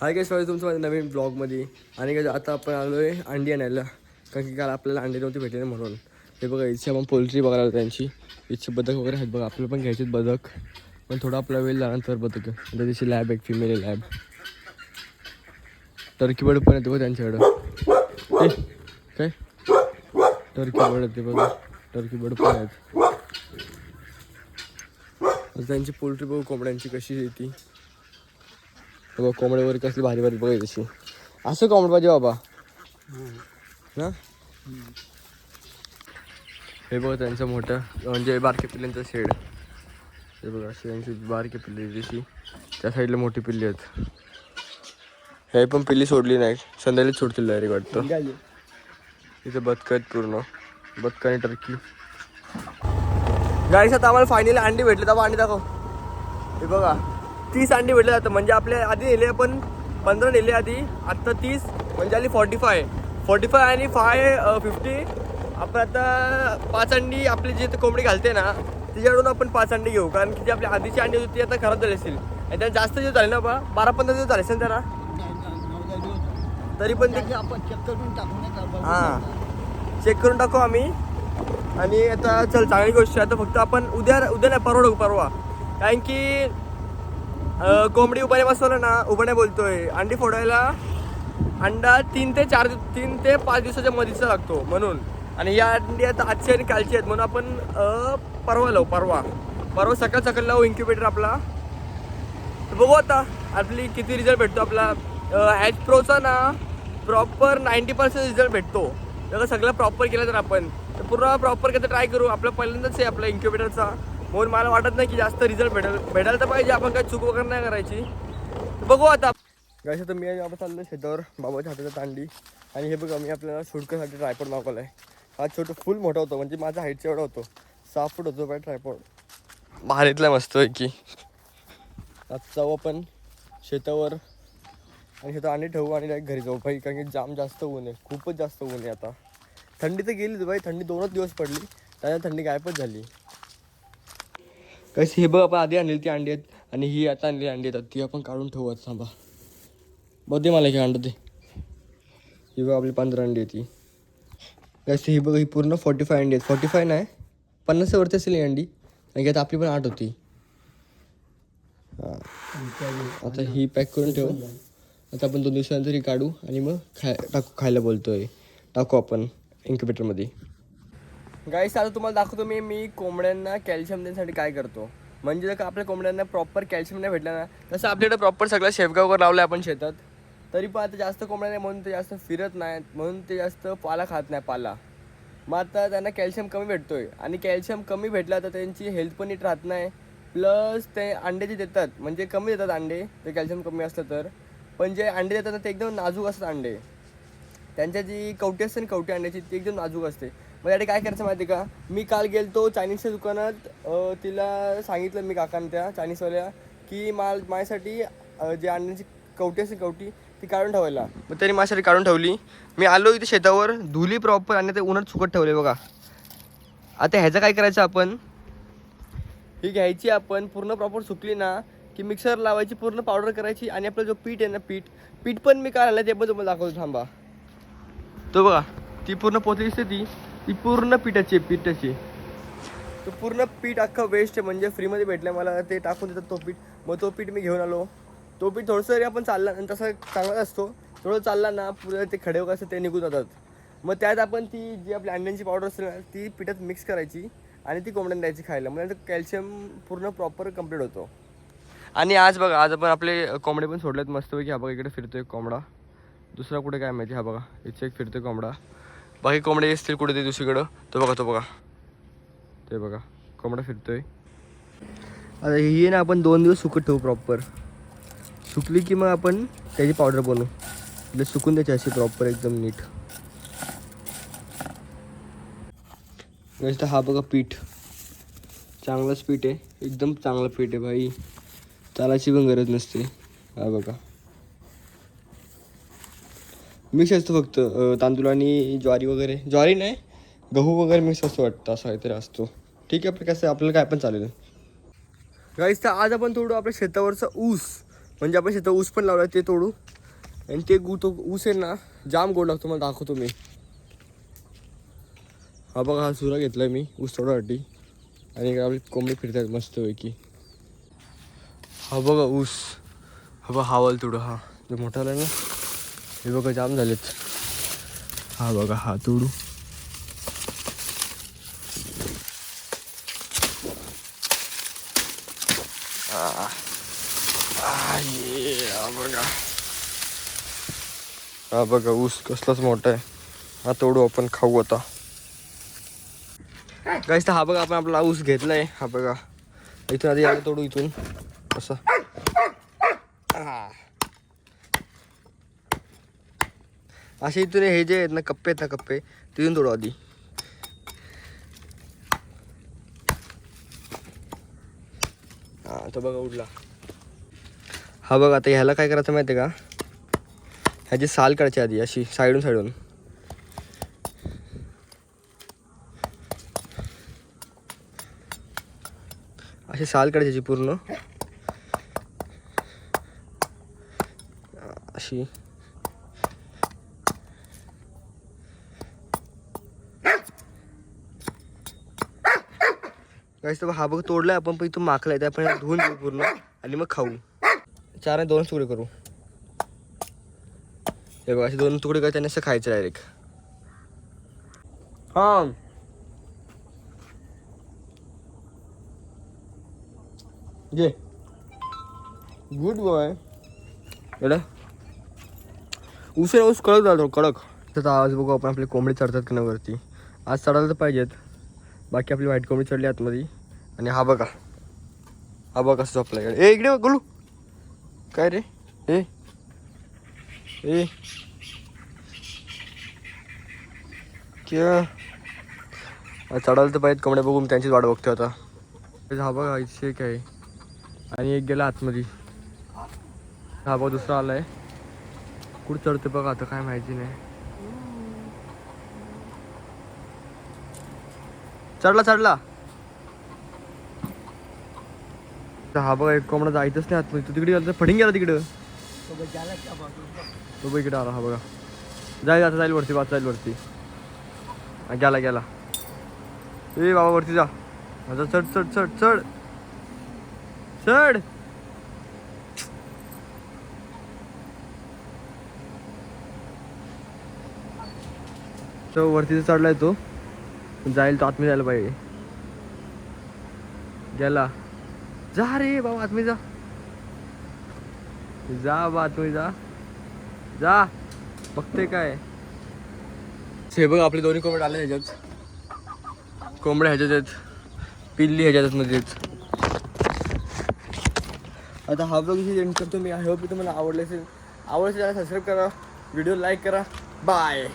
हाय काय स्वागत तुमचं माझ्या नवीन ब्लॉगमध्ये आणि काय आता आपण आलो आहे अंडी आणायला. कारण की काल आपल्याला अंडी नव्हती भेटले म्हणून. हे बघा इच्छा आपण पोल्ट्री बघायला आलो त्यांची. इच्छा बदक वगैरे आहेत बघा आपल्याला पण घ्यायचे बदक. पण थोडा आपला वेळ लागणार तर बदक. आता लॅब एक फिमेल लॅब टर्की बर्ड पण येते बघा त्यांच्याकडं. काय? टर्की बर्ड येते बघा. टर्की बर्ड पण आहेत. त्यांची पोल्ट्री बघू कोंबड्यांची कशी येते बघा कोंबड्या वगैरे कसली भारी भारी बघायची तशी असं कोंबड पाहिजे बाबा. ना? हे बघा त्यांचं मोठं म्हणजे बारके पिल्ल्यांचं शेड. हे बघा अशी त्यांची बारकी पिल्ली तशी त्या साईडला मोठी पिल्ली आहेत. हे पण पिल्ली सोडली नाही. संध्याकाळी सोडतील डायरेक्ट वाटतं. इथे बदक आहेत पूर्ण. बदक आणि टर्की गाईस आता आम्हाला फायनली अंडी भेटले. तेव्हा अंडी दाखव. हे बघा. तीस अंडी भेटले जातं म्हणजे आपल्या आधी नेले आपण पंधरा नेले आधी आत्ता तीस म्हणजे आली फॉर्टी फाय फॉर्टी फाय आणि फाय फिफ्टी आपण आता पाच अंडी आपली जी कोंबडी घालते ना तिच्याकडून आपण पाच अंडी घेऊ. कारण की जी आपली आधीची अंडी होती ती आता खराब झाली असेल आणि त्यात जास्त दिवस झाले ना बा बारा पंधरा दिवस झाले असेल त्याला. तरी पण ते आपण चेक करून टाकू हां. चेक करून टाकू आम्ही. आणि आता चल चांगली गोष्ट आहे. आता फक्त आपण उद्या उद्या नाही परवा टाकू परवा. कारण की कोंबडी उभाने बसवलं ना उभाने बोलतोय. अंडी फोडायला अंडा तीन ते चार दिव- तीन ते पाच दिवसाच्या मधीचा लागतो म्हणून. आणि या अंडी आता आजची आणि कालची आहेत म्हणून आपण परवा लावू परवा. परवा सकाळ सकाळ लावू इन्क्युबेटर आपला. बघू आता आपली किती रिझल्ट भेटतो आपला. ॲच प्रोचा ना प्रॉपर नाईन्टी पर्सेंट रिझल्ट भेटतो. जर सगळं प्रॉपर केलं तर आपण तर पूर्ण प्रॉपर कसं ट्राय करू. आपलं पहिल्यांदाच आहे आपला इन्क्युबेटरचा म्हणून मला वाटत नाही की जास्त रिझल्ट भेटेल भेटायला तर पाहिजे. आपण काही चूक वगैरे नाही करायची. बघू आता. गायचं तर मी आपण चाललो शेतावर. बाबाच्या हाताचा तांडी. आणि हे बघा मी आपल्याला शूटसाठी ट्रायपॉड मागवला आहे हा छोटं फुल मोठा होतो. म्हणजे माझा हाईटचा एवढा होतो. सहा फूट होतो पाय ट्रायपॉड भारीतला मस्त आहे की आता जाऊ आपण शेतावर. आणि शेतात आणि ठेवू आणि डायरेक्ट घरी जाऊ. भाई कारण की जाम जास्त ऊन आहे. खूपच जास्त ऊन आहे आता. थंडी तर गेलीच भाई थंडी दोनच दिवस पडली. त्यानंतर थंडी गायबच झाली. कसं हे बघ आपण आधी आणलेली ती अंडी आहेत आणि ही आता आणलेली अंडी येतात ती आपण काढून ठेवू आता थांबा. बघ दे मला एक अंड दे. ही बघ आपली पंधरा अंडी आहे ती कशी ही बघ ही पूर्ण फोर्टी फाय अंडी आहेत. फोर्टी फाय नाही पन्नासच्या वरती असेल ही अंडी. आणि की आता आपली पण आठ होती. आता ही पॅक करून ठेवू. आता आपण दोन दिवसानंतर ही काढू आणि मग खाय टाकू खायला बोलतोय. टाकू आपण इन्क्युबेटरमध्ये गाईस आता तुम्हाला दाखवतो मी मी कोंबड्यांना कॅल्शियम देण्यासाठी काय करतो. म्हणजे जर का आपल्या कोंबड्यांना प्रॉपर कॅल्शियम नाही भेटलं ना तसं आपल्याकडे प्रॉपर सगळं शेवगा वगैरे लावलं आपण शेतात. तरी पण आता जास्त कोंबड्या नाही म्हणून ते जास्त फिरत नाहीत म्हणून ते जास्त पाला खात नाही पाला. मग आता त्यांना कॅल्शियम कमी भेटतोय. आणि कॅल्शियम कमी भेटला तर त्यांची हेल्थ पण नीट राहत नाही. प्लस ते अंडे जे देतात म्हणजे कमी देतात अंडे ते कॅल्शियम कमी असलं तर. पण जे अंडे देतात ना ते एकदम नाजूक असतात अंडे. त्यांच्या जी कवटी असते ना कवटी अंड्याची ती एकदम नाजूक असते. मग यासाठी काय करायचं माहिती का? मी काल गेलतो चायनीजच्या दुकानात. तिला सांगितलं मी काकांना त्या चायनीजवाल्या की माल माझ्यासाठी जे अंड्यांची कवटी असते कवटी ती काढून ठेवायला. मग त्यांनी माझ्यासाठी काढून ठेवली. मी आलो इथे शेतावर धुली प्रॉपर आणि ते उन्हात सुकत ठेवले बघा. आता ह्याचं काय करायचं आपण? ही घ्यायची आपण पूर्ण प्रॉपर सुकली ना की मिक्सर लावायची पूर्ण पावडर करायची आणि आपलं जो पीठ आहे ना पीठ पीठ पण मी काय आणलं ते पण तुम्हाला दाखवतो थांबा. तो बघा ती पूर्ण पोचली दिसते ती. ती पूर्ण पिठाची आहे पिठाची. तो पूर्ण पीठ अख्खं वेस्ट आहे म्हणजे फ्रीमध्ये भेटलं मला ते टाकून देतात तो पीठ. मग तो पीठ मी घेऊन आलो. तो पीठ थोडंसं जरी आपण चालला आणि तसा चांगला असतो. थोडं चालला ना पुढे ते खडे वगैरे असतात ते निघून जातात. मग त्यात आपण ती जी आपली अंड्यांची पावडर असते ना ती पिठात मिक्स करायची आणि ती कोंबड्यांना द्यायची खायला. म्हणजे कॅल्शियम पूर्ण प्रॉपर कंप्लीट होतो. आणि आज बघा आज आपण आपले कोंबडे पण सोडलेत मस्तपैकी. हा बघा इकडे फिरतोय कोंबडा. दुसरा कुठे काय माहिती हा बघा. इथे एक फिरतोय कोंबडा. बाकी कोंबडे असतील कुठे ते दुसरीकडं. तो बघा तो बघा. ते बघा कोंबडा फिरतोय. आता ही ना आपण दोन दिवस सुकत ठेवू प्रॉपर सुकली की मग आपण त्याची पावडर बनवू. म्हणजे सुकून त्याची अशी प्रॉपर एकदम नीट. हा बघा पीठ. चांगलंच पीठ आहे. एकदम चांगलं पीठ आहे भाई चालायची पण गरज नसते. हा बघा. मिक्स असतं फक्त. तांदूळ आणि ज्वारी वगैरे. ज्वारी नाही गहू वगैरे मिक्स असतो वाटतं असं काहीतरी असतो. ठीक आहे आपलं कसं आपल्याला काय पण चालेल. गाईस तर आज आपण थोडं आपल्या शेतावरचा ऊस. म्हणजे आपण शेतात ऊस पण लावला ते तोडू. आणि ते गु तो ऊस आहे ना जाम गोड लागतो मला दाखवतो मी. हा बघा हा सुरा घेतला मी ऊस तोडासाठी आणि इकडे आपली कोंबडी फिरतात मस्तपैकी. हा बघा ऊस. हा बघा हावाल तोडू हा. जो मोठा आला ना. हे बघा जाम झालेत. हा बघा हा तोडू. आ, ये, हा बघा. हा बघा ऊस कसलाच मोठा आहे. हा तोडू आपण खाऊ आता. गाईस तर हा बघा आपण आपला ऊस घेतलाय. हा बघा. इथून आधी याला तोडू इथून. असं. आ. असे इथून हे जे आहेत ना कप्पे आहेत ना कप्पे तिथून तोडू आधी. हा तो बघा उडला. हा बघा आता ह्याला काय करायचं माहिती आहे का? ह्याची साल काढायची आधी अशी साईडून साईडून. अशी साल काढायची याची पूर्ण. अशी. गाईस तर हा बघ तोडलाय आपण पण इथून माखलाय आहे आपण धुवून घेऊ पूर्ण. आणि मग खाऊ. चार आणि दोन तुकडे करू. हे बघा असे दोन तुकडे करायचे आणि असं खायचं डायरेक्ट हा. जे गुड बॉय एवढा उशीर ऊस कडक जातो कडक. त्याचा आवाज बघू आपण आपले कोंबडी चढतात की नाही वरती. आज चढायला तर पाहिजेत. बाकी आपली व्हाईट कोंबडी चढली आतमध्ये. आणि हा बघा. हा बघा कसं झोपला इकडे ए इकडे गोलू. काय रे? ए. ए. क्या? चढायला तर पाहिजे कमडे बघून त्यांचीच वाट बघतो आता. हा बघा इथे एक आहे. आणि एक गेला आतमध्ये. हा बघा दुसरा आलाय. कुठं चढते बघा आता काय माहिती नाही. चढला चढला. तर हा बघा एक कोंबडा जायचंच नाही आतमध्ये. तू तिकडे गेला फडिंग गेला तिकडं? तो बघ इकडे आला हा बघा. जाईल आता जाईल वरती बात जाईल वरती. गेला गेला. ए बाबा वरती जा. आता चढ चढ चढ चढ. चढ. तो वरती तर चढलाय तो. जाईल तो आतमध्ये जायला पाहिजे. गेला. जा रे बाबा आतमध्ये जा. जा बा आतमध्ये जा. जा. बघते काय. हे बघ आपले दोन्ही कोंबड आले ह्याच्यात. कोंबड्या ह्याच्यात आहेत. पिल्ली ह्याच्यात म्हणजेच आता हा ब्लॉग इथे एंड करतो. मी आय होप तुम्हाला आवडले असेल आवडले त्याला सबस्क्राईब करा. व्हिडिओ लाईक करा. बाय